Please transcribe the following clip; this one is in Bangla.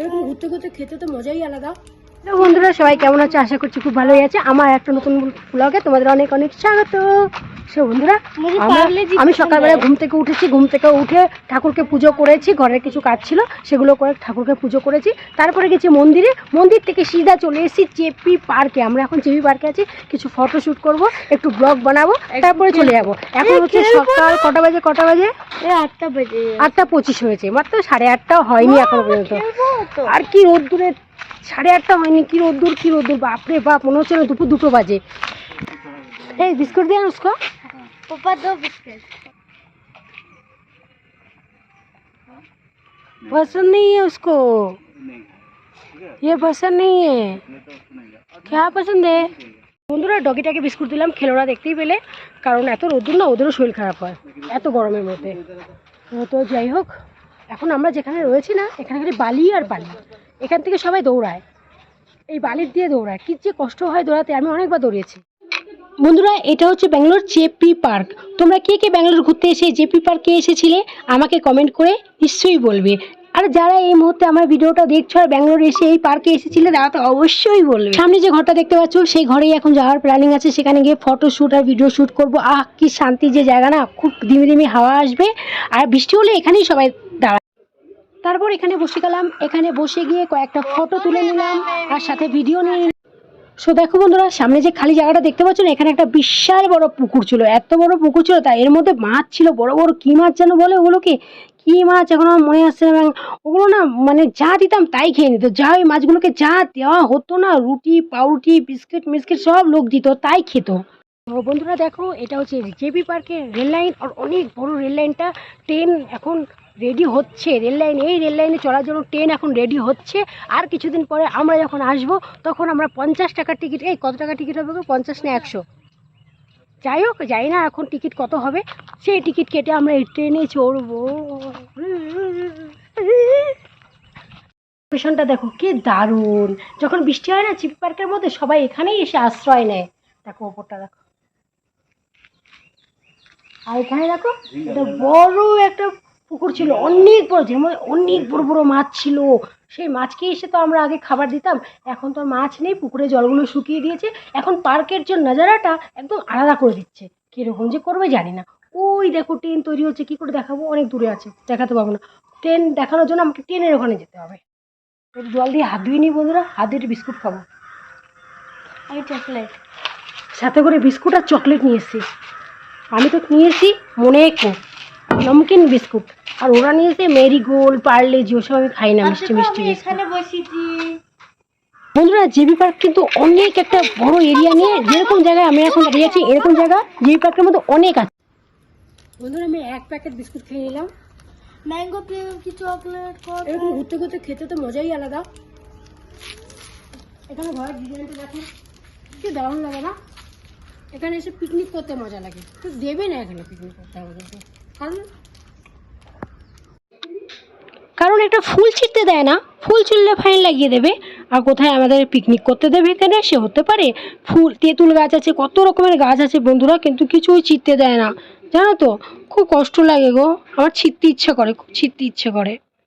এরকম ঘুরতে ঘুরতে খেতে তো মজাই আলাদা। হ্যালো বন্ধুরা, সবাই কেমন আছে? আশা করছি খুব ভালোই আছে। আমার একটা নতুন ব্লগে তোমাদের অনেক অনেক স্বাগত। সো বন্ধুরা আমি সকালবেলা ঘুম থেকে উঠেছি ঘুম থেকে উঠে ঠাকুরকে পুজো করেছি ঘরের কিছু কাজ ছিল সেগুলো করে ঠাকুরকে পুজো করেছি। তারপরে গেছি মন্দিরে মন্দির থেকে সিধা চলে এসেছি চেপি পার্কে। আমরা এখন চেপি পার্কে আছি কিছু ফটো শ্যুট করব একটু ব্লগ বানাবো তারপরে চলে যাব। এখন হচ্ছে সকাল কটা বাজে কটা বাজে? আটটা বেজে। আটটা পঁচিশ হয়েছে মাত্র সাড়ে আটটাও হয়নি এখনও পর্যন্ত। আর কি রোদ্দুরে সাড়ে আটটা হয়নি কি রোদ্দুর কি রোদ্দুর বাপরে বাপ মনে হচ্ছে না দুপুর দুটো বাজে। এই বিস্কুট দিয়ে উসকো पापा दो बिस्किट पसंद नहीं है उसको ये पसंद नहीं है क्या पसंद है বন্ধুরা ডগিটাকে বিস্কুট দিলাম খেলোরা দেখতেই পেলে কারণ এত রোদ্দুর না ওদেরও শরীর খারাপ হয় এত গরমের মধ্যে তো তো যাই হোক এখন আমরা যেখানে রয়েছি না এখানে খালি বালি আর বালি এখান থেকে সবাই দৌড়ায় এই বালির দিয়ে দৌড়ায় কি যে কষ্ট হয় দৌড়াতে আমি অনেকবার দৌড়িয়েছি বন্ধুরা, এটা হচ্ছে ব্যাঙ্গালোর জেপি পার্ক। তোমরা কে কে ব্যাঙ্গালোর ঘুরতে এসে জেপি পার্কে এসেছিলে, আমাকে কমেন্ট করে নিশ্চয়ই বলবে। আর যারা এই মুহূর্তে আমার ভিডিওটা দেখছ আর ব্যাঙ্গালোর এসে এই পার্কে এসেছিলে, তারা তো অবশ্যই বলবে। সামনে যে ঘরটা দেখতে পাচ্ছ, সেই ঘরেই এখন যাওয়ার প্ল্যানিং আছে। সেখানে গিয়ে ফটো শ্যুট আর ভিডিও শ্যুট করব। আহ, কি শান্তি যে জায়গা না, খুব ধিমি ধিমি হাওয়া আসবে। আর বৃষ্টি হলে এখানেই সবাই দাঁড়ায় তারপর এখানে বসে গেলাম। এখানে বসে গিয়ে কয়েকটা ফটো তুলে নিলাম। আর সাথে ভিডিও নিয়ে সো দেখো বন্ধুরা, সামনে যে খালি জায়গাটা দেখতে পাচ্ছ না, এখানে একটা বিশাল বড় পুকুর ছিল। এত বড় পুকুর ছিল তাই এর মধ্যে মাছ ছিল, বড় বড় কী মাছ যেন বলে ওগুলোকে? কী মাছ? এখন আমার মনে আসছে না এবং ওগুলো না মানে যা দিতাম তাই খেয়ে নিত। যা ওই মাছগুলোকে যা দেওয়া হতো না, রুটি, পাউরুটি, বিস্কিট মিস্কিট সব লোক দিত, তাই খেত। বন্ধুরা দেখো, এটা হচ্ছে জেপি পার্কের রেল লাইন আর অনেক বড় রেল লাইনটা ট্রেন এখন রেডি হচ্ছে। রেল লাইন, এই রেল লাইনে চলার জন্য ট্রেন এখন রেডি হচ্ছে। আর কিছুদিন পরে আমরা যখন আসব, তখন আমরা পঞ্চাশ টাকার টিকিট, এই কত টাকা টিকিট হবে পঞ্চাশ না একশো? যাই হোক, যাই না, এখন টিকিট কত হবে? সেই টিকিট কেটে আমরা এই ট্রেনে চড়বো। লোকেশনটা দেখো, কি দারুণ! যখন বৃষ্টি হয় না চিপি পার্কের মধ্যে সবাই এখানেই এসে আশ্রয় নেয়। দেখো, ওপরটা দেখো। আর এখানে দেখো এটা বড় একটা পুকুর ছিল, অনেক বড়, যেমন অনেক বড় বড় মাছ ছিল। সেই মাছকে এসে তো আমরা আগে খাবার দিতাম। এখন তো মাছ নেই, পুকুরে জলগুলো শুকিয়ে দিয়েছে এখন পার্কের যে নাজারাটা একদম আলাদা করে দিচ্ছে। কীরকম যে করবে জানি না। ওই দেখো, ট্রেন তৈরি হচ্ছে, কী করে দেখাবো? অনেক দূরে আছে, দেখাতে পাবো না। ট্রেন দেখানোর জন্য আমাকে ট্রেনের ওখানে যেতে হবে। জল দিয়ে হাত ধুয়ে নিই বন্ধুরা, হাত দিয়ে বিস্কুট খাব। আমি চকলেট সাথে করে বিস্কুট আর চকলেট নিয়ে এসেছি। আমি তো নিয়েছি মোনেকো নমকিন বিস্কুট। আর ওরা নিয়েছে মেরিগোল্ড পার্লে জি ওসব আমি খাই না মিষ্টি মিষ্টি বন্ধুরা জিবি পার্ক কিন্তু অনেক একটা বড় এরিয়া নিয়ে যেরকম জায়গায় আমি এখন দাঁড়িয়ে আছি এরকম জায়গা জিবি পার্কের মধ্যে অনেক আছে। বন্ধুরা আমি এক প্যাকেট বিস্কুট খেয়ে নিলাম। ম্যাঙ্গো প্লেন কি চকলেট এরকম ঘুরতে ঘুরতে খেতে তো মজাই আলাদা। এখানে ঘরের ডিজাইনটা দেখো। কি দারুণ লাগে না? এখানে এসে পিকনিক করতে মজা লাগে। তো দেবে না এখানে পিকনিক করতে আমাদেরকে কারণ কারণ একটা ফুল ছিঁড়তে দেয় না। ফুল ছিঁড়লে ফাইন লাগিয়ে দেবে। আর কোথায় আমাদের পিকনিক করতে দেবে এখানে? সে হতে পারে ফুল, তেঁতুল গাছ আছে, কত রকমের গাছ আছে বন্ধুরা, কিন্তু কিছুই ছিঁড়তে দেয় না। জানো তো? খুব কষ্ট লাগে গো। আমার ছিঁড়তে ইচ্ছে করে, খুব ছিঁড়তে ইচ্ছে করে।